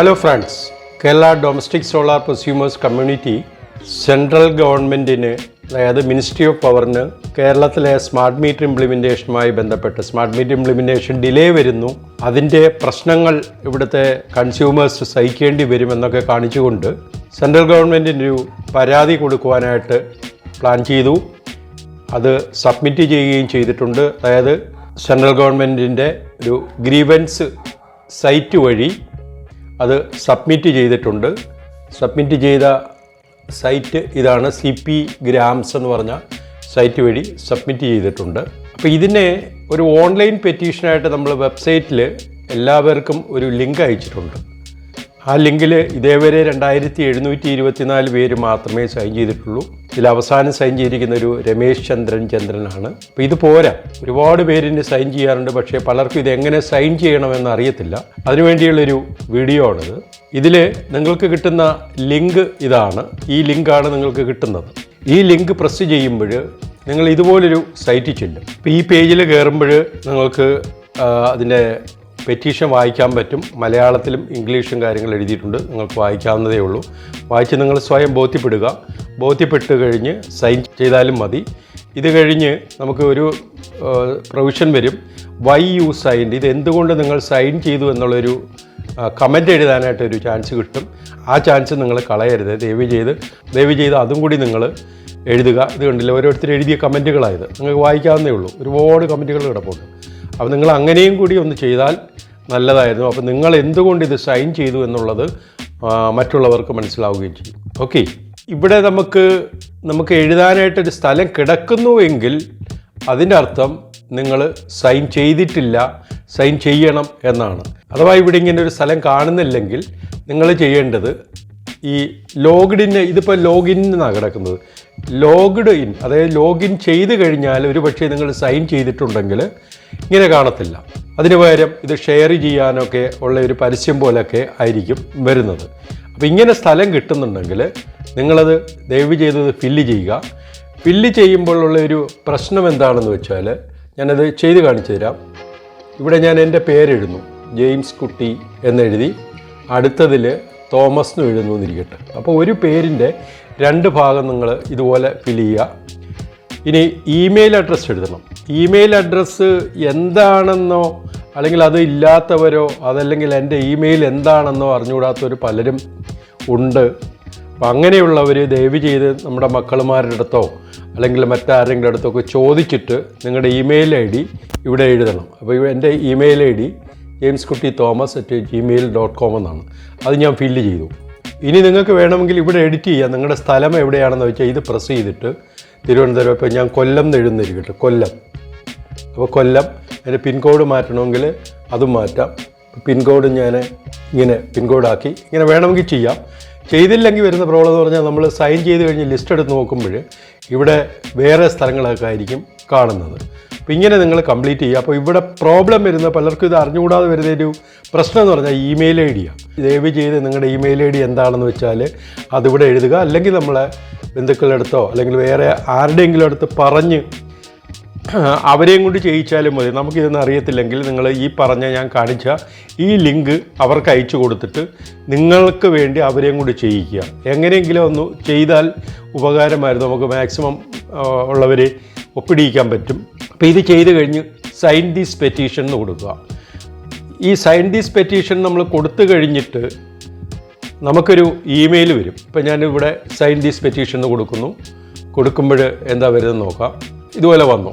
Hello friends Kerala domestic solar prosumers community central ഗവൺമെന്റിന് അതായത് ministry of പവറിന് കേരളത്തിലെ സ്മാർട്ട് മീറ്റർ ഇംപ്ലിമെന്റേഷനുമായി ബന്ധപ്പെട്ട് സ്മാർട്ട് മീറ്റർ ഇംപ്ലിമെന്റേഷൻ ഡിലേ വരുന്നു. അതിന്റെ പ്രശ്നങ്ങൾ ഇവിടുത്തെ കൺസ്യൂമേഴ്സ് സഹിക്കേണ്ടി വരുമെന്നൊക്കെ കാണിച്ചുകൊണ്ട് സെൻട്രൽ ഗവൺമെന്റിന് ഒരു പരാതി കൊടുക്കുവാനായിട്ട് പ്ലാൻ ചെയ്തു. അത് സബ്മിറ്റ് ചെയ്യുകയും ചെയ്തിട്ടുണ്ട്. അതായത് സെൻട്രൽ ഗവൺമെന്റിന്റെ ഒരു ഗ്രീവൻസ് സൈറ്റ് വഴി അത് സബ്മിറ്റ് ചെയ്തിട്ടുണ്ട്. സബ്മിറ്റ് ചെയ്ത സൈറ്റ് ഇതാണ് സി പി ഗ്രാംസ് എന്ന് പറഞ്ഞ സൈറ്റ് വഴി സബ്മിറ്റ് ചെയ്തിട്ടുണ്ട്. അപ്പോൾ ഇതിനെ ഒരു ഓൺലൈൻ പെറ്റീഷനായിട്ട് നമ്മൾ വെബ്സൈറ്റിൽ എല്ലാവർക്കും ഒരു ലിങ്ക് അയച്ചിട്ടുണ്ട്. ആ ലിങ്കിൽ ഇതേവരെ രണ്ടായിരത്തി എഴുന്നൂറ്റി ഇരുപത്തിനാല് പേര് മാത്രമേ സൈൻ ചെയ്തിട്ടുള്ളൂ. ഇതിൽ അവസാനം സൈൻ ചെയ്തിരിക്കുന്ന ഒരു രമേശ് ചന്ദ്രൻ ചന്ദ്രനാണ്. അപ്പോൾ ഇത് പോരാ. ഒരുപാട് പേരിന് സൈൻ ചെയ്യാറുണ്ട് പക്ഷേ പലർക്കും ഇത് എങ്ങനെ സൈൻ ചെയ്യണമെന്ന് അറിയത്തില്ല. അതിനുവേണ്ടിയുള്ളൊരു വീഡിയോ ആണിത്. ഇതിൽ നിങ്ങൾക്ക് കിട്ടുന്ന ലിങ്ക് ഇതാണ്. ഈ ലിങ്കാണ് നിങ്ങൾക്ക് കിട്ടുന്നത്. ഈ ലിങ്ക് പ്രസ് ചെയ്യുമ്പോൾ നിങ്ങൾ ഇതുപോലൊരു സൈറ്റിൽ ചെല്ലും. ഇപ്പോൾ ഈ പേജിൽ കയറുമ്പോൾ നിങ്ങൾക്ക് അതിന്റെ പെറ്റീഷൻ വായിക്കാൻ പറ്റും. മലയാളത്തിലും ഇംഗ്ലീഷും കാര്യങ്ങൾ എഴുതിയിട്ടുണ്ട്. നിങ്ങൾക്ക് വായിക്കാവുന്നതേ ഉള്ളൂ. വായിച്ച് നിങ്ങൾ സ്വയം ബോധ്യപ്പെടുക. ബോധ്യപ്പെട്ട് കഴിഞ്ഞ് സൈൻ ചെയ്താലും മതി. ഇത് കഴിഞ്ഞ് നമുക്ക് ഒരു പ്രൊവിഷൻ വരും. വൈ യു സൈൻ ഇത് എന്തുകൊണ്ട് നിങ്ങൾ സൈൻ ചെയ്തു എന്നുള്ളൊരു കമന്റ് എഴുതാനായിട്ട് ഒരു ചാൻസ് കിട്ടും. ആ ചാൻസ് നിങ്ങൾ കളയരുത്. ദയവ് ചെയ്ത് ദയവ് ചെയ്ത് അതും കൂടി നിങ്ങൾ എഴുതുക. ഇത് കണ്ടില്ല? ഓരോരുത്തർ എഴുതിയ കമന്റുകളായത്. നിങ്ങൾക്ക് വായിക്കാവുന്നേ ഉള്ളൂ. ഒരുപാട് കമന്റുകൾ കിടപ്പുണ്ട്. അപ്പോൾ നിങ്ങൾ അങ്ങനെയും കൂടി ഒന്ന് ചെയ്താൽ നല്ലതായിരുന്നു. അപ്പോൾ നിങ്ങൾ എന്തുകൊണ്ട് ഇത് സൈൻ ചെയ്തു എന്നുള്ളത് മറ്റുള്ളവർക്ക് മനസ്സിലാവുകയും ചെയ്യും. ഓക്കെ ഇവിടെ നമുക്ക് നമുക്ക് എഴുതാനായിട്ടൊരു സ്ഥലം കിടക്കുന്നുവെങ്കിൽ അതിന്റെ അർത്ഥം നിങ്ങൾ സൈൻ ചെയ്തിട്ടില്ല സൈൻ ചെയ്യണം എന്നാണ്. അഥവാ ഇവിടെ ഇങ്ങനെ ഒരു സ്ഥലം കാണുന്നില്ലെങ്കിൽ നിങ്ങൾ ചെയ്യേണ്ടത് ഈ ലോഗിഡ് ഇൻ ഇതിപ്പോൾ ലോഗിൻ എന്നാണ് കിടക്കുന്നത്. ലോഗ്ഡ് ഇൻ അതായത് ലോഗിൻ ചെയ്ത് കഴിഞ്ഞാൽ ഒരു പക്ഷേ നിങ്ങൾ സൈൻ ചെയ്തിട്ടുണ്ടെങ്കിൽ ഇങ്ങനെ കാണത്തില്ല. അതിന് പകരം ഇത് ഷെയർ ചെയ്യാനൊക്കെ ഉള്ള ഒരു പരസ്യം പോലെയൊക്കെ ആയിരിക്കും വരുന്നത്. അപ്പോൾ ഇങ്ങനെ സ്ഥലം കിട്ടുന്നുണ്ടെങ്കിൽ നിങ്ങളത് ദയവ് ചെയ്തത് ഫില്ല് ചെയ്യുക. ഫില്ല് ചെയ്യുമ്പോഴുള്ള ഒരു പ്രശ്നം എന്താണെന്ന് വെച്ചാൽ ഞാനത് ചെയ്ത് കാണിച്ചു തരാം. ഇവിടെ ഞാൻ എന്റെ പേരെഴുതുന്നു. ജെയിംസ് കുട്ടി എന്നെഴുതി. അടുത്തതിൽ തോമസ് എന്ന് എഴുതുന്നു എന്നിരിക്കട്ടെ. അപ്പോൾ ഒരു പേരിന്റെ രണ്ട് ഭാഗം നിങ്ങൾ ഇതുപോലെ ഫില്ല് ചെയ്യുക. ഇനി ഇമെയിൽ അഡ്രസ്സ് എഴുതണം. ഇമെയിൽ അഡ്രസ്സ് എന്താണെന്നോ അല്ലെങ്കിൽ അത് ഇല്ലാത്തവരോ അതല്ലെങ്കിൽ എന്റെ ഇമെയിൽ എന്താണെന്നോ അറിഞ്ഞുകൂടാത്തവർ പലരും ഉണ്ട്. അപ്പം അങ്ങനെയുള്ളവർ ദയവ് ചെയ്ത് നമ്മുടെ മക്കളുമാരുടെ അടുത്തോ അല്ലെങ്കിൽ മറ്റാരെങ്കിലും അടുത്തൊക്കെ ചോദിച്ചിട്ട് നിങ്ങളുടെ ഇമെയിൽ ഐ ഡി ഇവിടെ എഴുതണം. അപ്പോൾ എന്റെ email I D James Kutty Thomas at Gmail dot com എന്നാണ്. അത് ഞാൻ ഫില്ല് ചെയ്തു. ഇനി നിങ്ങൾക്ക് വേണമെങ്കിൽ ഇവിടെ എഡിറ്റ് ചെയ്യാം. നിങ്ങളുടെ സ്ഥലം എവിടെയാണെന്ന് വെച്ചാൽ ഇത് പ്രസ് ചെയ്തിട്ട് തിരുവനന്തപുരം ഇപ്പോൾ ഞാൻ കൊല്ലം എന്ന് എഴുതുന്നിരിക്കട്ടെ കൊല്ലം. അപ്പോൾ കൊല്ലം അതിന്റെ പിൻകോഡ് മാറ്റണമെങ്കിൽ അതും മാറ്റാം. പിൻകോഡ് ഞാൻ ഇങ്ങനെ പിൻകോഡാക്കി ഇങ്ങനെ വേണമെങ്കിൽ ചെയ്യാം. ചെയ്തില്ലെങ്കിൽ വരുന്ന പ്രോബ്ലം എന്ന് പറഞ്ഞാൽ നമ്മൾ സൈൻ ചെയ്ത് കഴിഞ്ഞ് ലിസ്റ്റ് എടുത്ത് നോക്കുമ്പോൾ ഇവിടെ വേറെ സ്ഥലങ്ങളൊക്കെ ആയിരിക്കും കാണുന്നത്. അപ്പോൾ ഇങ്ങനെ നിങ്ങൾ കംപ്ലീറ്റ് ചെയ്യുക. അപ്പോൾ ഇവിടെ പ്രോബ്ലം വരുന്ന പലർക്കും ഇത് അറിഞ്ഞുകൂടാതെ വരുന്ന ഒരു പ്രശ്നം എന്ന് പറഞ്ഞാൽ ഇമെയിൽ ഐ ഡിയാണ് ദയവ് ചെയ്ത് നിങ്ങളുടെ ഇമെയിൽ ഐ ഡി എന്താണെന്ന് വെച്ചാൽ അതിവിടെ എഴുതുക. അല്ലെങ്കിൽ നമ്മളെ ബന്ധുക്കളുടെ അടുത്തോ അല്ലെങ്കിൽ വേറെ ആരുടെയെങ്കിലും അടുത്ത് പറഞ്ഞ് അവരെയും കൊണ്ട് ചെയ്യിച്ചാലും മതി. നമുക്കിതൊന്നും അറിയത്തില്ലെങ്കിൽ നിങ്ങൾ ഈ പറഞ്ഞ ഞാൻ കാണിച്ച ഈ ലിങ്ക് അവർക്ക് അയച്ചു കൊടുത്തിട്ട് നിങ്ങൾക്ക് വേണ്ടി അവരെയും കൂടി ചെയ്യിക്കുക. എങ്ങനെയെങ്കിലും ഒന്ന് ചെയ്താൽ ഉപകാരമായിരുന്നു. നമുക്ക് മാക്സിമം ഉള്ളവരെ ഒപ്പിടിയിക്കാൻ പറ്റും. അപ്പോൾ ഇത് ചെയ്ത് കഴിഞ്ഞ് സൈൻ ദീസ് പെറ്റീഷൻ എന്ന് കൊടുക്കുക. ഈ സൈൻ ദീസ് പെറ്റീഷൻ നമ്മൾ കൊടുത്തു കഴിഞ്ഞിട്ട് നമുക്കൊരു ഇമെയിൽ വരും. ഇപ്പം ഞാനിവിടെ സൈൻ ദീസ് പെറ്റീഷൻ എന്ന് കൊടുക്കുന്നു. കൊടുക്കുമ്പോൾ എന്താ വരുന്നത് നോക്കാം. ഇതുപോലെ വന്നു.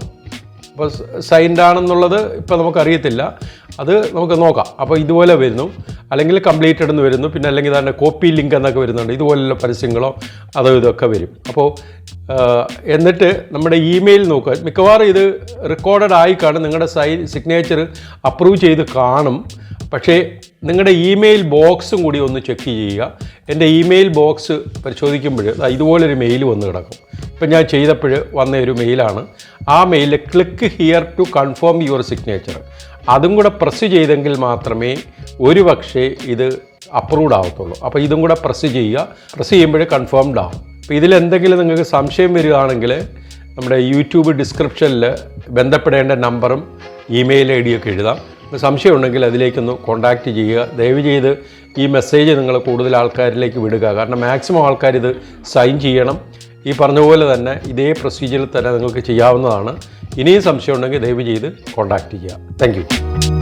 അപ്പോൾ സൈൻഡ് ആണെന്നുള്ളത് ഇപ്പോൾ നമുക്കറിയത്തില്ല. അത് നമുക്ക് നോക്കാം. അപ്പോൾ ഇതുപോലെ വരുന്നു. അല്ലെങ്കിൽ കംപ്ലീറ്റഡ് എന്ന് വരുന്നു. പിന്നെ അല്ലെങ്കിൽ തന്നെ കോപ്പി ലിങ്ക് എന്നൊക്കെ വരുന്നുണ്ട്. ഇതുപോലുള്ള പരസ്യങ്ങളോ അതോ ഇതൊക്കെ വരും. അപ്പോൾ എന്നിട്ട് നമ്മുടെ ഇമെയിൽ നോക്കുക. മിക്കവാറും ഇത് റെക്കോർഡഡ് ആയി കാണും നിങ്ങളുടെ സൈ സിഗ്നേച്ചർ അപ്രൂവ് ചെയ്ത് കാണും. പക്ഷേ നിങ്ങളുടെ ഇമെയിൽ ബോക്സും കൂടി ഒന്ന് ചെക്ക് ചെയ്യുക. എന്റെ ഇമെയിൽ ബോക്സ് പരിശോധിക്കുമ്പോൾ ഇതുപോലൊരു മെയിൽ വന്ന് കിടക്കും. ഇപ്പം ഞാൻ ചെയ്തപ്പോൾ വന്ന ഒരു മെയിലാണ്. ആ മെയിലിൽ click here to confirm your signature അതും കൂടെ പ്രസ് ചെയ്തെങ്കിൽ മാത്രമേ ഒരു പക്ഷേ ഇത് അപ്രൂവ്ഡ് ആവത്തുള്ളൂ. അപ്പോൾ ഇതും കൂടെ പ്രസ് ചെയ്യുക. പ്രസ് ചെയ്യുമ്പോൾ കൺഫേംഡ് ആവും. അപ്പോൾ ഇതിലെന്തെങ്കിലും നിങ്ങൾക്ക് സംശയം വരികയാണെങ്കിൽ നമ്മുടെ യൂട്യൂബ് ഡിസ്ക്രിപ്ഷനിൽ ബന്ധപ്പെടേണ്ട നമ്പറും ഇമെയിൽ ഐ ഒക്കെ എഴുതാം. സംശയം ഉണ്ടെങ്കിൽ അതിലേക്കൊന്ന് കോൺടാക്റ്റ് ചെയ്യുക. ദയവ് ചെയ്ത് ഈ മെസ്സേജ് നിങ്ങൾ കൂടുതൽ ആൾക്കാരിലേക്ക് വിടുക. കാരണം മാക്സിമം ആൾക്കാർ ഇത് സൈൻ ചെയ്യണം. ഈ പറഞ്ഞ പോലെ തന്നെ ഇതേ പ്രൊസീജിയറിൽ തന്നെ നിങ്ങൾക്ക് ചെയ്യാവുന്നതാണ്. ഇനിയും സംശയം ഉണ്ടെങ്കിൽ ദയവ് ചെയ്ത് കോൺടാക്റ്റ് ചെയ്യുക താങ്ക്